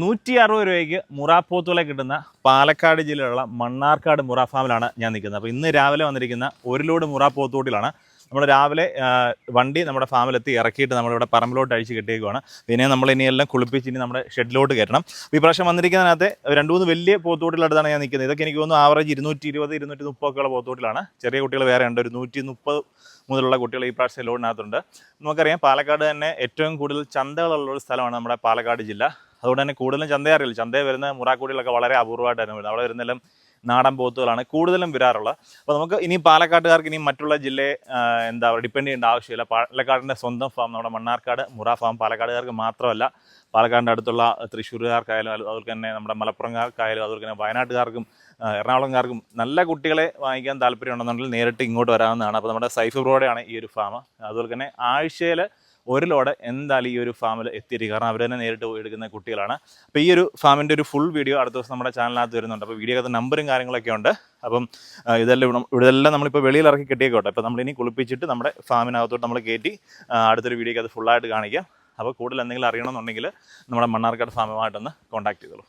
നൂറ്റി അറുപത് രൂപയ്ക്ക് മുറാപ്പോത്തുകളെ കിട്ടുന്ന പാലക്കാട് ജില്ലയിലുള്ള മണ്ണാർക്കാട് മുറ ഫാമിലാണ് ഞാൻ നിൽക്കുന്നത്. അപ്പോൾ ഇന്ന് രാവിലെ വന്നിരിക്കുന്ന ഒരു ലോഡ് മുറ പോത്തോട്ടിലാണ് നമ്മൾ രാവിലെ വണ്ടി നമ്മുടെ ഫാമിലെത്തി ഇറക്കിയിട്ട് നമ്മളിവിടെ പറമ്പിലോട്ട് അഴിച്ച് കിട്ടിയേക്കുവാണ്. പിന്നെ നമ്മൾ ഇനിയെല്ലാം കുളിപ്പിച്ച് ഇനി നമ്മുടെ ഷെഡിലോട്ട് കയറ്റണം. ഈ പ്രാവശ്യം വന്നിരിക്കുന്നതിനകത്ത് രണ്ട് മൂന്ന് വലിയ പോത്തോട്ടിലടുത്താണ് ഞാൻ നിൽക്കുന്നത്. ഇതൊക്കെ എനിക്ക് തോന്നുന്നു ആവറേജ് ഇരുന്നൂറ്റി ഇരുപത് ഇരുന്നൂറ്റി മുപ്പതൊക്കെയുള്ള പോത്തോട്ടിലാണ് ചെറിയ കുട്ടികൾ വേറെ ഉണ്ട്. ഒരു നൂറ്റി മുപ്പത് മുതലുള്ള കുട്ടികൾ ഈ പ്രാവശ്യം ലോഡിനകത്തുണ്ട്. നമുക്കറിയാം പാലക്കാട് തന്നെ ഏറ്റവും കൂടുതൽ ചന്തകളുള്ള ഒരു സ്ഥലമാണ് നമ്മുടെ പാലക്കാട് ജില്ല. അതുകൊണ്ട് തന്നെ കൂടുതലും ചന്തയെ അറിയില്ല. വരുന്ന മുറാക്കൂടികളൊക്കെ വളരെ അപൂർവമായിട്ടാണ് വരുന്നത്. അവിടെ വരുന്നെല്ലാം നാടൻ പോത്തുകളാണ് കൂടുതലും വരാറുള്ളത്. അപ്പോൾ നമുക്ക് ഇനി പാലക്കാട്ടുകാർക്ക് ഇനി മറ്റുള്ള ജില്ലയെ എന്താ പറയുക ഡിപ്പെൻഡ് ചെയ്യേണ്ട ആവശ്യമില്ല. പാലക്കാടിന്റെ സ്വന്തം ഫാം നമ്മുടെ മണ്ണാർക്കാട് മുറ ഫാം പാലക്കാടുകാർക്ക് മാത്രമല്ല പാലക്കാടിന്റെ അടുത്തുള്ള തൃശ്ശൂരുകാർക്കായാലും അത് അതുപോലെ തന്നെ നമ്മുടെ മലപ്പുറംകാർക്കായാലും അതുപോലെ തന്നെ വയനാട്ടുകാർക്കും എറണാകുളംകാർക്കും നല്ല കുട്ടികളെ വാങ്ങിക്കാൻ താല്പര്യമുണ്ടെന്നുണ്ടെങ്കിൽ നേരിട്ട് ഇങ്ങോട്ട് വരാവുന്നതാണ്. അപ്പോൾ നമ്മുടെ സൈഫ് ബ്രോഡയാണ് ഈ ഒരു ഫാം അതുപോലെ തന്നെ ആഴ്ചയിൽ ഒരു ലോഡ് എന്തായാലും ഈ ഒരു ഫാമിൽ എത്തിയിരിക്കും. കാരണം അവർ തന്നെ നേരിട്ട് എടുക്കുന്ന കുട്ടികളാണ്. അപ്പോൾ ഈ ഒരു ഫാമിന്റെ ഒരു ഫുൾ വീഡിയോ അടുത്ത ദിവസം നമ്മുടെ ചാനലിനകത്ത് വരുന്നുണ്ട്. അപ്പോൾ വീഡിയോക്കകത്ത് നമ്പറും കാര്യങ്ങളൊക്കെ ഉണ്ട്. അപ്പം ഇതെല്ലാം ഇതെല്ലാം നമ്മളിപ്പോൾ വെളിയിൽ ഇറക്കി കെട്ടിയേക്കോട്ടെ. അപ്പോൾ നമ്മളിനി കുളിപ്പിച്ചിട്ട് നമ്മുടെ ഫാമിനകത്തോട്ട് നമ്മൾ കയറ്റി അടുത്തൊരു വീഡിയോക്ക് അത് ഫുള്ളായിട്ട് കാണിക്കാം. അപ്പോൾ കൂടുതൽ എന്തെങ്കിലും അറിയണമെന്നുണ്ടെങ്കിൽ നമ്മുടെ മണ്ണാർക്കാട് ഫാമുമായിട്ടൊന്ന് കോൺടാക്ട് ചെയ്തോളൂ.